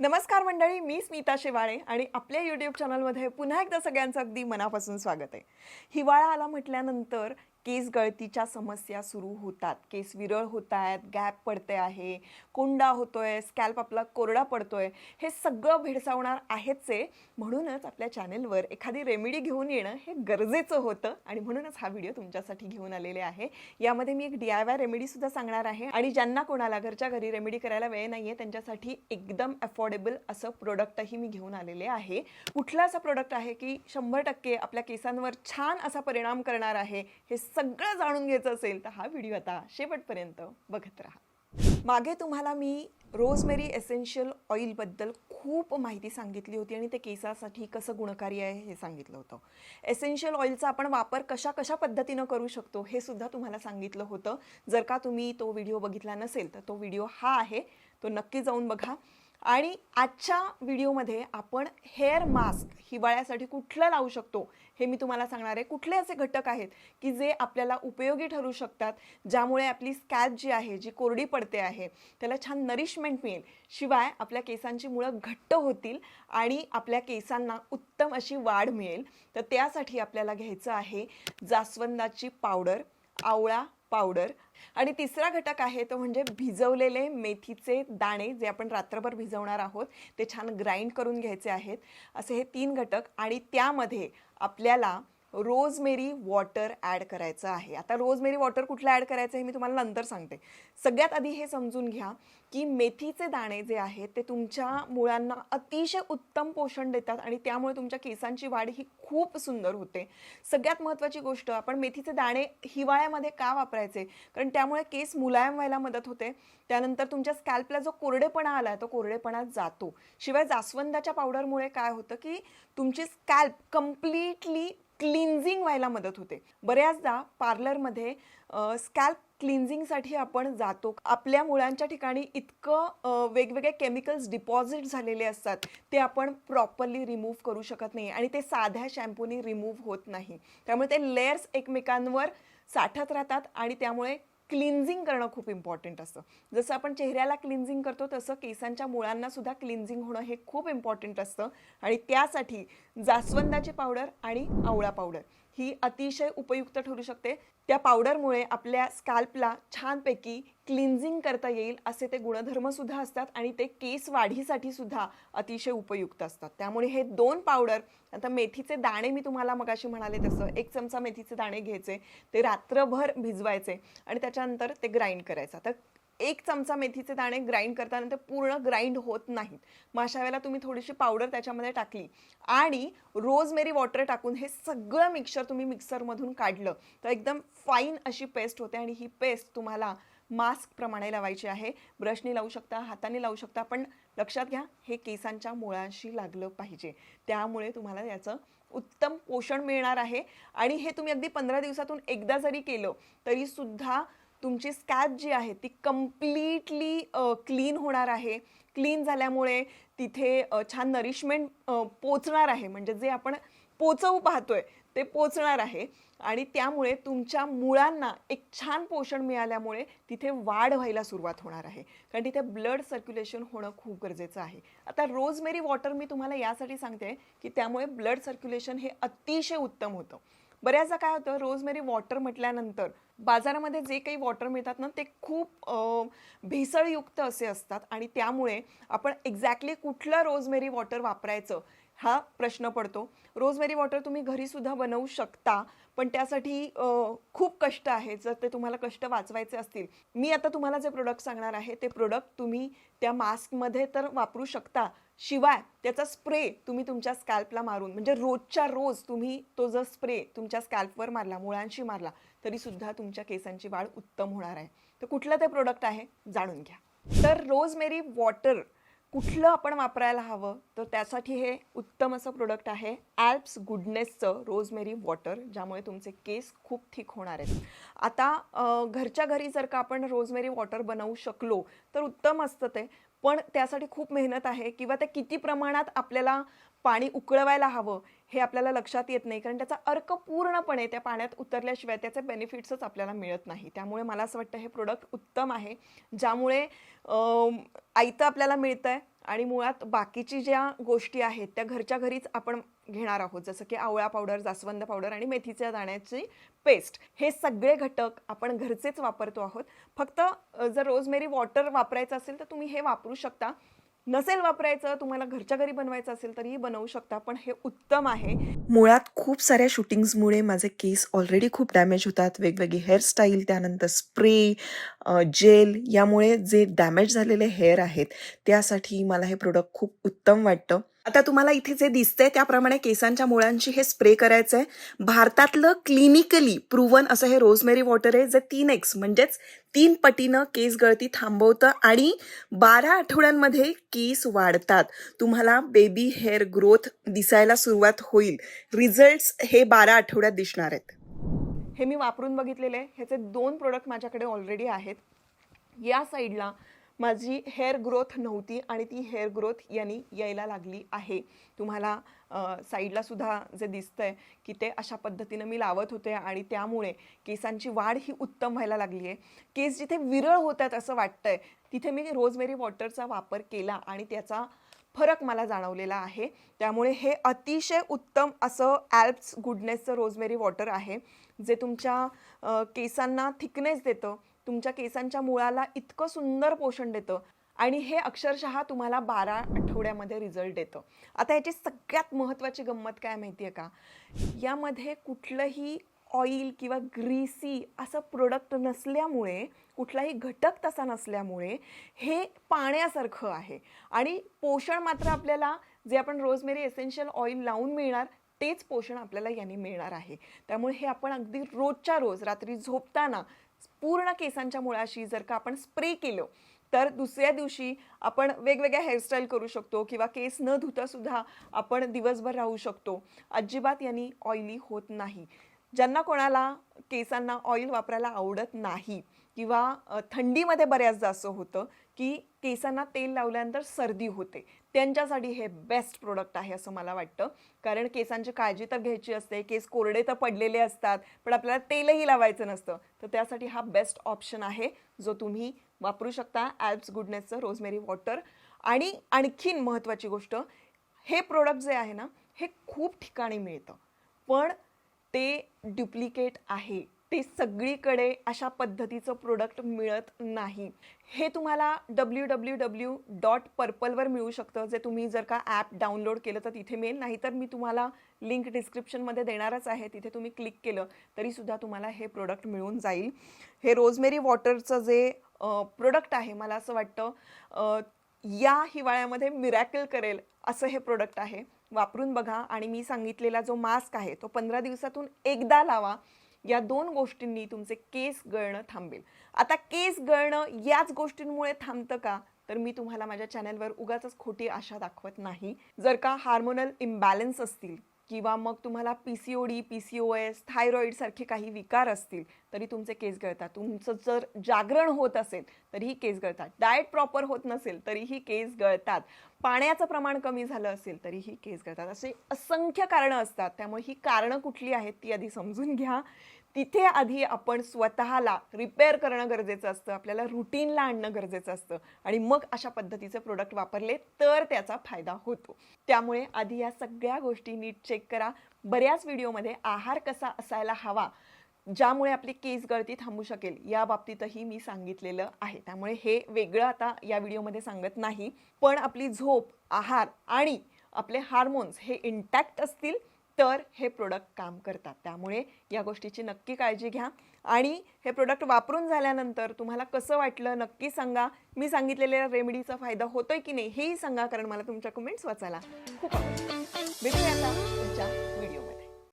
नमस्कार मंडळी मी स्मिता शेवाळे आणि आपल्या यूट्यूब चॅनलमध्ये पुन्हा एकदा सगळ्यांचं अगदी मनापासून स्वागत आहे. हिवाळा आला म्हटल्यानंतर केस गळतीच्या समस्या सुरू होतात. केस विरळ होत आहेत गॅप पडते आहे कोंडा होतोय स्कॅल्प आपला कोरडा पडतोय हे सगळं भेडसावणार आहेच आहे म्हणूनच आपल्या चॅनेलवर एखादी रेमेडी घेऊन येणं हे गरजेचं होतं आणि म्हणूनच हा व्हिडिओ तुमच्यासाठी घेऊन आलेले आहे. यामध्ये मी एक डी आय वाय रेमेडीसुद्धा सांगणार आहे आणि ज्यांना कोणाला घरच्या घरी रेमेडी करायला वेळ नाही आहे त्यांच्यासाठी एकदम अफोर्डेबल असं प्रोडक्टही मी घेऊन आलेले आहे. कुठला असा प्रोडक्ट आहे की शंभर टक्के आपल्या केसांवर छान असा परिणाम करणार आहे हे सगळं जाणून घ्यायचं असेल तर हा व्हिडिओ आता शेवटपर्यंत बघत राहा. मागे तुम्हाला मी रोजमेरी एसेन्शियल ऑइलबद्दल खूप माहिती सांगितली होती आणि ते केसासाठी कसं गुणकारी आहे हे सांगितलं होतं. एसेन्शियल ऑइलचा आपण वापर कशा कशा पद्धतीनं करू शकतो हे सुद्धा तुम्हाला सांगितलं होतं. जर का तुम्ही तो व्हिडिओ बघितला नसेल तर तो व्हिडिओ हा आहे. तो नक्की जाऊन बघा. आणि आजच्या व्हिडिओमध्ये आपण हेअर मास्क हिवाळ्यासाठी कुठलं लावू शकतो हे मी तुम्हाला सांगणार आहे. कुठले असे घटक आहेत की जे आपल्याला उपयोगी ठरू शकतात ज्यामुळे आपली स्कॅच जी आहे जी कोरडी पडते आहे त्याला छान नरिशमेंट मिळेल. शिवाय आपल्या केसांची मुळं घट्ट होतील आणि आपल्या केसांना उत्तम अशी वाढ मिळेल. तर त्यासाठी आपल्याला घ्यायचं आहे जास्वंदाची पावडर आवळा पावडर. आणि तिसरा घटक आहे तो म्हणजे भिजवलेले मेथीचे दाणे जे आपण रात्रभर भिजवणार आहोत ते छान ग्राइंड करून घ्यायचे आहेत. असे हे तीन घटक आणि त्यामध्ये आपल्याला रोजमेरी वॉटर ॲड करायचं आहे. आता रोजमेरी वॉटर कुठलं ॲड करायचं हे मी तुम्हाला नंतर सांगते. सगळ्यात आधी हे समजून घ्या की मेथीचे दाणे जे आहेत ते तुमच्या मुळांना अतिशय उत्तम पोषण देतात आणि त्यामुळे तुमच्या केसांची वाढ ही खूप सुंदर होते. सगळ्यात महत्त्वाची गोष्ट आपण मेथीचे दाणे हिवाळ्यामध्ये का वापरायचे? कारण त्यामुळे केस मुलायम व्हायला मदत होते. त्यानंतर तुमच्या स्कॅल्पला जो कोरडेपणा आला तो कोरडेपणा जातो. शिवाय जास्वंदाच्या पावडरमुळे काय होतं की तुमची स्कॅल्प कम्प्लिटली क्लिन्झिंग व्हायला मदत होते. बऱ्याचदा पार्लरमध्ये स्कॅल्प क्लिन्झिंगसाठी आपण जातो. आपल्या मुळांच्या ठिकाणी इतकं वेगवेगळे केमिकल्स डिपॉझिट झालेले असतात ते आपण प्रॉपरली रिमूव्ह करू शकत नाही आणि ते साध्या शॅम्पूनी रिमूव्ह होत नाही. त्यामुळे ते लेयर्स एकमेकांवर साठत राहतात आणि त्यामुळे क्लिन्झिंग करणं खूप इम्पॉर्टंट असतं. जसं आपण चेहऱ्याला क्लिन्झिंग करतो तसं केसांच्या मुळांना सुद्धा क्लिन्झिंग होणं हे खूप इम्पॉर्टंट असतं. आणि त्यासाठी जास्वंदाची पावडर आणि आवळा पावडर ही अतिशय उपयुक्त ठरू शकते. त्या पावडरमुळे आपल्या स्कॅल्पला छानपैकी क्लिन्झिंग करता येईल असे ते गुणधर्म सुद्धा असतात आणि ते केस वाढीसाठी सुद्धा अतिशय उपयुक्त असतात. त्यामुळे हे दोन पावडर आता मेथीचे दाणे मी तुम्हाला मगाशी म्हणाले तसं एक चमचा मेथीचे दाणे घ्यायचे ते रात्रभर भिजवायचे आणि त्याच्यानंतर ते ग्राइंड करायचं. तर एक चमचा मेथीचे दाणे ग्राइंड करताना ते पूर्ण ग्राइंड होत नाहीत. मग अशा वेळेला तुम्ही थोडीशी पावडर त्याच्यामध्ये टाकली. आणि रोजमेरी वॉटर टाकून हे सगळं मिक्सर तुम्ही मिक्सरमधून काढलं. तर एकदम फाईन अशी पेस्ट होते आणि ही पेस्ट तुम्हाला मास्क प्रमाणे लावायची आहे. ब्रशने लावू शकता हाताने लावू शकता पण लक्षात घ्या हे केसांच्या मुळांशी लागलं पाहिजे. त्यामुळे तुम्हाला याचं उत्तम पोषण मिळणार आहे. आणि हे तुम्ही अगदी पंधरा दिवसातून एकदा जरी केलं तरीसुद्धा तुमची स्कॅल्प जी आहे ती कम्प्लिटली क्लीन होणार आहे. क्लीन झाल्यामुळे तिथे छान नरिशमेंट पोचणार आहे. म्हणजे जे आपण पोचवू पाहतोय ते पोचणार आहे. आणि त्यामुळे तुमच्या मुळांना एक छान पोषण मिळाल्यामुळे तिथे वाढ व्हायला सुरुवात होणार आहे. कारण तिथे ब्लड सर्क्युलेशन होणं खूप गरजेचं आहे. आता रोजमेरी वॉटर मी तुम्हाला यासाठी सांगते की त्यामुळे ब्लड सर्क्युलेशन हे अतिशय उत्तम होतं. बऱ्याचदा काय होतं रोजमेरी वॉटर म्हटल्यानंतर बाजारामध्ये जे काही वॉटर मिळतात ना ते खूप भेसळयुक्त असे असतात आणि त्यामुळे आपण एक्झॅक्टली कुठलं रोजमेरी वॉटर वापरायचं हा प्रश्न पडतो. रोजमेरी वॉटर तुम्ही घरीसुद्धा बनवू शकता पण त्यासाठी खूप कष्ट आहेत. जर ते तुम्हाला कष्ट वाचवायचे असतील. मी आता तुम्हाला जे प्रोडक्ट सांगणार आहे ते प्रोडक्ट तुम्ही त्या मास्कमध्ये तर वापरू शकता. शिवाय त्याचा स्प्रे तुम्ही तुमच्या स्कॅल्पला मारून म्हणजे रोजच्या रोज तुम्ही तो जर स्प्रे तुमच्या स्कॅल्पवर मारला मुळांशी मारला तरीसुद्धा तुमच्या केसांची वाढ उत्तम होणार आहे. तर कुठलं ते प्रोडक्ट आहे जाणून घ्या. तर रोजमेरी वॉटर कुठलं आपण वापरायला हवं तर त्यासाठी हे उत्तम असं प्रोडक्ट आहे ॲल्प्स गुडनेसचं रोजमेरी वॉटर ज्यामुळे तुमचे केस खूप ठीक होणार आहेत. आता घरच्या घरी जर का आपण रोजमेरी वॉटर बनवू शकलो तर उत्तम असतं ते. पण त्यासाठी खूप मेहनत आहे किंवा ते किती प्रमाणात आपल्याला पाणी उकळवायला हवं हे आपल्याला लक्षात येत नाही. कारण त्याचा अर्क पूर्णपणे त्या पाण्यात उतरल्याशिवाय त्याचे बेनिफिट्सच आपल्याला मिळत नाही. त्यामुळे मला असं वाटतं हे प्रोडक्ट उत्तम आहे. ज्यामुळे आयतं आपल्याला मिळतं आहे आणि मुळात बाकीची ज्या गोष्टी आहेत त्या घरच्या घरीच आपण घेणार आहोत. जसं की आवळा पावडर जास्वंद पावडर आणि मेथीच्या दाण्याची पेस्ट हे सगळे घटक आपण घरचेच वापरतो आहोत. फक्त जर रोजमेरी वॉटर वापरायचं असेल तर तुम्ही हे वापरू शकता. नसेल वापरायचं तुम्हाला घरच्या घरी बनवायचं असेल तरीही बनवू शकता पण हे उत्तम आहे. मुळात खूप साऱ्या शूटिंग्समुळे माझे केस ऑलरेडी खूप डॅमेज होतात. वेगवेगळी हेअरस्टाईल त्यानंतर स्प्रे जेल यामुळे जे डॅमेज झालेले हेअर आहेत त्यासाठी मला हे प्रोडक्ट खूप उत्तम वाटतं. आता तुम्हाला इथे जे दिसतंय त्याप्रमाणे केसांच्या मुळांची हे स्प्रे करायचं आहे भारतातलं क्लिनिकली प्रूवन असं हे रोजमेरी वॉटर आहे जे तीन एक्स म्हणजेच तीन पटीनं केस गळती थांबवतं आणि बारा आठवड्यांमध्ये केस वाढतात. तुम्हाला बेबी हेअर ग्रोथ दिसायला सुरुवात होईल. रिझल्ट्स हे बारा आठवड्यात दिसणार आहेत. हे मी वापरून बघितलेले ह्याचे दोन प्रोडक्ट माझ्याकडे ऑलरेडी आहेत. या साईडला माझी हेअर ग्रोथ नव्हती आणि ती हेअर ग्रोथ यांनी यायला लागली आहे. तुम्हाला साईडलासुद्धा साईडला सुद्धा जे की ते अशा पद्धतीनं मी लावत होते आणि त्यामुळे केसांची वाढ ही उत्तम व्हायला लागली आहे. केस जिथे विरळ होतात असं वाटतं आहे तिथे मी रोजमेरी वॉटरचा वापर केला आणि त्याचा फरक मला जाणवलेला आहे. त्यामुळे हे अतिशय उत्तम असं ॲल्प्स गुडनेसचं रोजमेरी वॉटर आहे जे तुमच्या केसांना थिकनेस देतं. तुमच्या केसांच्या मुळाला इतकं सुंदर पोषण देतं. आणि हे अक्षरशः तुम्हाला बारा आठवड्यामध्ये रिझल्ट देतं. आता याची सगळ्यात महत्त्वाची गंमत काय माहिती आहे का? यामध्ये कुठलंही ऑइल किंवा ग्रीसी असं प्रोडक्ट नसल्यामुळे कुठलाही घटक तसा नसल्यामुळे हे पाण्यासारखं आहे. आणि पोषण मात्र आपल्याला जे आपण रोजमेरी एसेन्शियल ऑइल लावून मिळणार तेच पोषण आपल्याला यांनी मिळणार आहे. त्यामुळे हे आपण अगदी रोजच्या रोज रात्री झोपताना पूर्ण केसांच्या मुळाशी जर का आपण स्प्रे केलं तर दुसऱ्या दिवशी आपण वेगवेगळ्या हेअरस्टाईल करू शकतो किंवा केस न धुता सुद्धा आपण दिवसभर राहू शकतो. अजिबात यांनी ऑइली होत नाही. ज्यांना कोणाला केसांना ऑइल वापरायला आवडत नाही किंवा थंडीमध्ये बऱ्याचदा असं होतं की केसांना तेल लावल्यानंतर सर्दी होते. त्यांच्यासाठी हे बेस्ट प्रोडक्ट आहे असं मला वाटतं. कारण केसांची काळजी तर घ्यायची असते केस कोरडे तर पडलेले असतात पण आपल्याला तेलही लावायचं नसतं. तर त्यासाठी हा बेस्ट ऑप्शन आहे जो तुम्ही वापरू शकता. ॲल्प्स गुडनेसचं रोजमेरी वॉटर आणि आणखीन महत्त्वाची गोष्ट हे प्रोडक्ट जे आहे ना हे खूप ठिकाणी मिळतं. पण ते डुप्लिकेट आहे. ते सगळीकडे अशा पद्धतीचं प्रोडक्ट मिळत नाही. हे तुम्हाला डब्ल्यू डब्ल्यू डब्ल्यू डॉट पर्पलवर मिळू शकतं. जे तुम्ही जर का ॲप डाउनलोड केलं तर तिथे मिळेल. नाही तर मी तुम्हाला लिंक डिस्क्रिप्शनमध्ये देणारच आहे. तिथे तुम्ही क्लिक केलं तरीसुद्धा तुम्हाला हे प्रोडक्ट मिळून जाईल. हे रोजमेरी वॉटरचं जे प्रोडक्ट आहे मला असं वाटतं या हिवाळ्यामध्ये मिरॅकल करेल असं हे प्रोडक्ट आहे. वापरून बघा. आणि मी सांगितलेला जो मास्क आहे तो पंधरा दिवसातून एकदा लावा. या दोन गोष्टींनी तुमचे केस गळणं थांबेल. आता केस गळणं याच गोष्टींमुळे थांबतं का? तर मी तुम्हाला माझ्या चॅनलवर उगाच खोटी आशा दाखवत नाही. जर का हार्मोनल इम्बॅलन्स असतील किंवा मग तुम्हाला P C O D P C O S thyroid सारखे काही विकार असतील तरी तुमचे केस गळतात. तुमचं जर जागरण होत असेल तरीही केस गळतात. डाएट प्रॉपर होत नसेल तरीही केस गळतात. पाण्याचं प्रमाण कमी झालं असेल तरीही केस गळतात. असे असंख्य कारणं असतात. त्यामुळे ही कारणं कुठली आहेत ती आधी समजून घ्या. तिथे आधी आपण स्वतःला रिपेअर करणं गरजेचं असतं आपल्याला रुटीनला आणणं गरजेचं असतं आणि मग अशा पद्धतीचे प्रोडक्ट वापरले तर त्याचा फायदा होतो. त्यामुळे आधी या सगळ्या गोष्टी नीट चेक करा. बऱ्याच व्हिडिओमध्ये आहार कसा असायला हवा ज्यामुळे आपली केस गळती थांबू शकेल या बाबतीतही मी सांगितलेलं आहे. त्यामुळे हे वेगळं आता या व्हिडिओमध्ये सांगत नाही. पण आपली झोप आहार आणि आपले हार्मोन्स हे इंटॅक्ट असतील. तर हे प्रोडक्ट काम करतात. त्यामुळे या गोष्टीची नक्की काळजी घ्या. आणि हे प्रोडक्ट वापरून झाल्यानंतर तुम्हाला कसं वाटलं नक्की सांगा. मी सांगितलेल्या रेमेडीचा फायदा होतोय की नाही हेही सांगा कारण मला तुमच्या कमेंट्स वाचायला खूप आवडतं. भेटूया आता तुमच्या